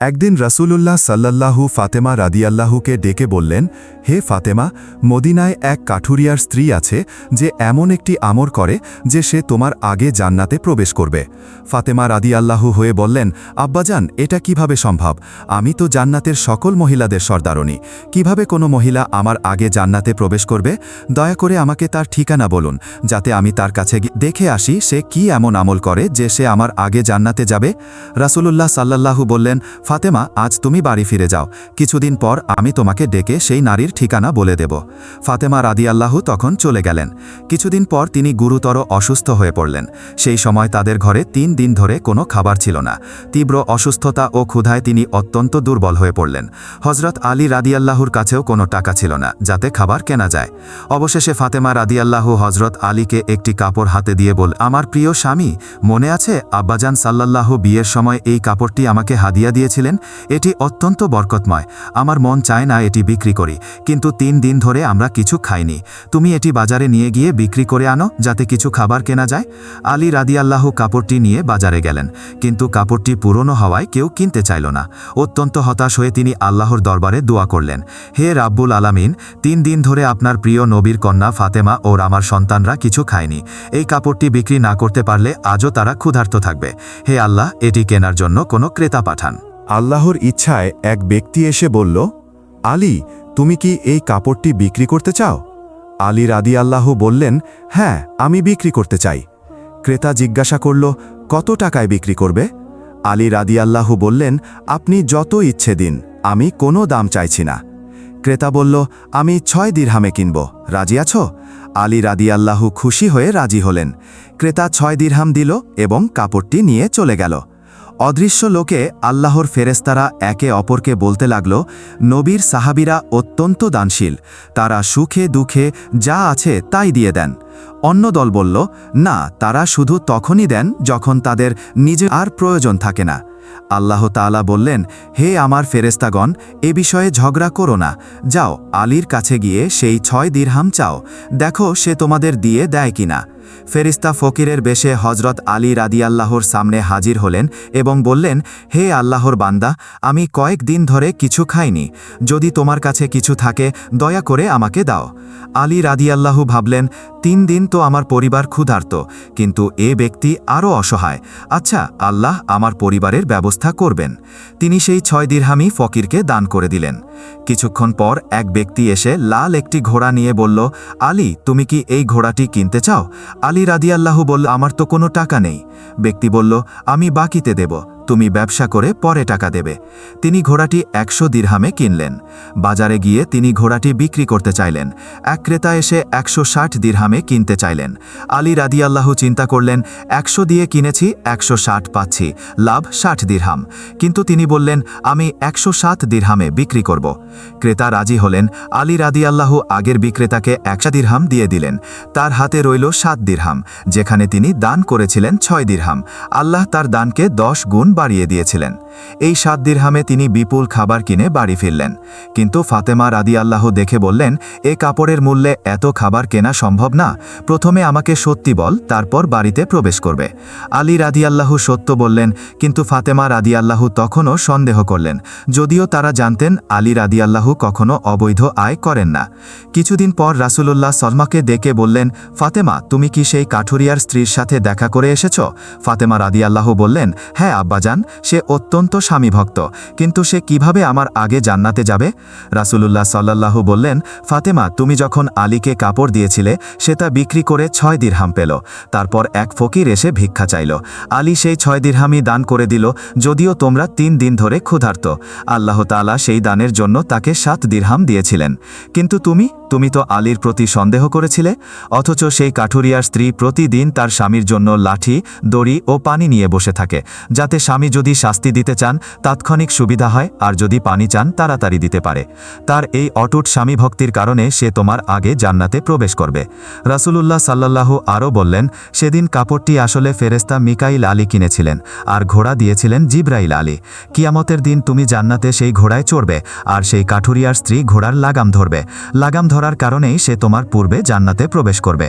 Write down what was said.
একদিন রাসূলুল্লাহ সাল্লাল্লাহু ফাতেমা রাদিয়াল্লাহুকে ডেকে বললেন, হে ফাতেমা, মদিনায় এক কাঠুরিয়ার স্ত্রী আছে যে এমন একটি আমর করে যে সে তোমার আগে জান্নাতে প্রবেশ করবে। ফাতেমা রাদিয়াল্লাহু হয়ে বললেন, আব্বাজান, এটা কীভাবে সম্ভব? আমি তো জান্নাতের সকল মহিলাদের সর্দারণী। কীভাবে কোনো মহিলা আমার আগে জান্নাতে প্রবেশ করবে? দয়া করে আমাকে তার ঠিকানা বলুন, যাতে আমি তার কাছে দেখে আসি সে কি এমন আমল করে যে সে আমার আগে জান্নাতে যাবে? রাসূলুল্লাহ সাল্লাল্লাহু বললেন ফাতেমা, আজ তুমি বাড়ি ফিরে যাও। কিছুদিন পর আমি তোমাকে ডেকে সেই নারীর ঠিকানা বলে দেব। ফাতেমা রাদিয়াল্লাহু তখন চলে গেলেন। কিছুদিন পর তিনি গুরুতর অসুস্থ হয়ে পড়লেন। সেই সময় তাদের ঘরে তিন দিন ধরে কোনো খাবার ছিল না। তীব্র অসুস্থতা ও ক্ষুধায় তিনি অত্যন্ত দুর্বল হয়ে পড়লেন। হজরত আলী রাদিয়াল্লাহুর কাছেও কোনো টাকা ছিল না, যাতে খাবার কেনা যায়। অবশেষে ফাতেমা রাদিয়াল্লাহু হজরত আলীকে একটি কাপড় হাতে দিয়ে বল, আমার প্রিয় স্বামী, মনে আছে আব্বাজান সাল্লাল্লাহু বিয়ের সময় এই কাপড়টি আমাকে হাদিয়া দিয়েছিলেন এটি অত্যন্ত বরকতময়। আমার মন চায় না এটি বিক্রি করি, কিন্তু তিন দিন ধরে আমরা কিছু খাইনি। তুমি এটি বাজারে নিয়ে গিয়ে বিক্রি করে আনো, যাতে কিছু খাবার কেনা যায়। আলী রাদিয়াল্লাহু কাপড়টি নিয়ে বাজারে গেলেন, কিন্তু কাপড়টি পুরনো হওয়ায় কেউ কিনতে চাইল না। অত্যন্ত হতাশ হয়ে তিনি আল্লাহর দরবারে দোয়া করলেন, হে রাব্বুল আলামিন, তিন দিন ধরে আপনার প্রিয় নবীর কন্যা ফাতেমা ওর আমার সন্তানরা কিছু খায়নি। এই কাপড়টি বিক্রি না করতে পারলে আজও তারা ক্ষুধার্ত থাকবে। হে আল্লাহ, এটি কেনার জন্য কোনো ক্রেতা পাঠান। আল্লাহর ইচ্ছায় এক ব্যক্তি এসে বলল, আলী, তুমি কি এই কাপড়টি বিক্রি করতে চাও? আলী রাদি আল্লাহ বললেন হ্যাঁ আমি বিক্রি করতে চাই। ক্রেতা জিজ্ঞাসা করল, কত টাকায় বিক্রি করবে? আলী রাদি আল্লাহ বললেন, আপনি যত ইচ্ছে দিন, আমি কোনো দাম চাইছি না। ক্রেতা বলল, আমি ছয় দিরহামে কিনব, রাজি আছো? আলী রাদি আল্লাহু খুশি হয়ে রাজি হলেন। ক্রেতা ছয় দিরহাম দিল এবং কাপড়টি নিয়ে চলে গেল। অদৃশ্য লোকে আল্লাহর ফেরেস্তারা একে অপরকে বলতে লাগল, নবীর সাহাবিরা অত্যন্ত দানশীল। তারা সুখে দুঃখে যা আছে তাই দিয়ে দেন। অন্য দল বলল, না, তারা শুধু তখনই দেন যখন তাদের নিজে আর প্রয়োজন থাকে না। আল্লাহ তাআলা বললেন, হে আমার ফেরেস্তাগণ এ বিষয়ে ঝগড়া করো না। যাও, আলীর কাছে গিয়ে সেই ছয় দিরহাম চাও। দেখো সে তোমাদের দিয়ে দেয় কিনা। ফেরিস্তা ফকিরের বেশে হজরত আলী রাদিয়াল্লাহর সামনে হাজির হলেন এবং বললেন, হে আল্লাহর বান্দা, আমি কয়েক দিন ধরে কিছু খাইনি। যদি তোমার কাছে কিছু থাকে, দয়া করে আমাকে দাও। আলী রাদিয়াল্লাহু ভাবলেন, তিন দিন তো আমার পরিবার ক্ষুধার্ত, কিন্তু এ ব্যক্তি আরও অসহায়। আচ্ছা আল্লাহ আমার পরিবারের ব্যবস্থা করবেন। তিনি সেই ছয় দিরহামি ফকিরকে দান করে দিলেন। কিছুক্ষণ পর এক ব্যক্তি এসে লাল একটি ঘোড়া নিয়ে বলল, আলী, তুমি কি এই ঘোড়াটি কিনতে চাও? আলী রাদিয়াল্লাহ বলল আমার তো কোনো টাকা নেই। ব্যক্তি বলল আমি বাকিতে দেব। তুমি ব্যবসা করে পরে টাকা দেবে। তিনি ঘোড়াটি একশো দিরহামে কিনলেন। বাজারে গিয়ে তিনি ঘোড়াটি বিক্রি করতে চাইলেন। এক ক্রেতা এসে একশো ষাট দিরহামে কিনতে চাইলেন। আলী রাদিয়াল্লাহু চিন্তা করলেন, একশো দিয়ে কিনেছি, একশো ষাট পাচ্ছি। লাভ ষাট দিরহাম। কিন্তু তিনি বললেন, আমি একশো সাত দিরহামে বিক্রি করব। ক্রেতা রাজি হলেন। আলী রাদিয়াল্লাহু আগের বিক্রেতাকে একশা দিরহাম দিয়ে দিলেন। তার হাতে রইল সাত দিরহাম, যেখানে তিনি দান করেছিলেন ছয় দিরহাম। আল্লাহ তার দানকে দশ গুণ বাড়িয়ে দিয়েছিলেন। এই সাত দিরহামে তিনি বিপুল খাবার কিনে বাড়ি ফিরলেন। কিন্তু ফাতেমা রাদি আল্লাহ দেখে বললেন, এ কাপড়ের মূল্যে এত খাবার কেনা সম্ভব না। প্রথমে আমাকে সত্যি বল, তারপর বাড়িতে প্রবেশ করবে। আলী রাদি আল্লাহ সত্য বললেন, কিন্তু ফাতেমা রাদি আল্লাহ তখনও সন্দেহ করলেন। যদিও তারা জানতেন, আলী রাদি আল্লাহ কখনো অবৈধ আয় করেন না। কিছুদিন পর রাসূলুল্লাহ সলমাকে ডেকে বললেন, ফাতেমা, তুমি কি সেই কাঠুরিয়ার স্ত্রীর সাথে দেখা করে এসেছ? ফাতেমা রাদি আল্লাহ বললেন হ্যাঁ আব্বাজান, সে অত্যন্ত স্বামীভক্ত, কিন্তু সে কীভাবে আমার আগে জান্নাতে যাবে? রাসূলুল্লাহ সাল্লাল্লাহু বললেন, ফাতেমা, তুমি যখন আলীকে কাপড় দিয়েছিলে, সে তা বিক্রি করে ছয় দিরহাম পেল। তারপর এক ফকির এসে ভিক্ষা চাইল। আলী সেই ছয় দিরহামই দান করে দিল, যদিও তোমরা তিন দিন ধরে ক্ষুধার্ত। আল্লাহ তাআলা সেই দানের জন্য তাকে সাত দিরহাম দিয়েছিলেন। কিন্তু তুমি তুমি তো আলীর প্রতি সন্দেহ করেছিলে, অথচ সেই কাঠুরিয়ার স্ত্রী প্রতিদিন তার স্বামীর জন্য লাঠি, দড়ি ও পানি নিয়ে বসে থাকে, যাতে স্বামী যদি শাস্তি দিতে চান, তাৎক্ষণিক সুবিধা হয়, আর যদি পানি চান, তাড়াতাড়ি দিতে পারে। তার এই অটুট স্বামী ভক্তির কারণে সে তোমার আগে জান্নাতে প্রবেশ করবে। রাসুলুল্লাহ সাল্লাল্লাহু আরও বললেন, সেদিন কাপড়টি আসলে ফেরেস্তা মিকাইল আলী কিনেছিলেন, আর ঘোড়া দিয়েছিলেন জিব্রাইল আলী। কিয়ামতের দিন তুমি জান্নাতে সেই ঘোড়ায় চড়বে, আর সেই কাঠুরিয়ার স্ত্রী ঘোড়ার লাগাম ধরবে। লাগাম ধরার কারণেই সে তোমার পূর্বে জান্নাতে প্রবেশ করবে।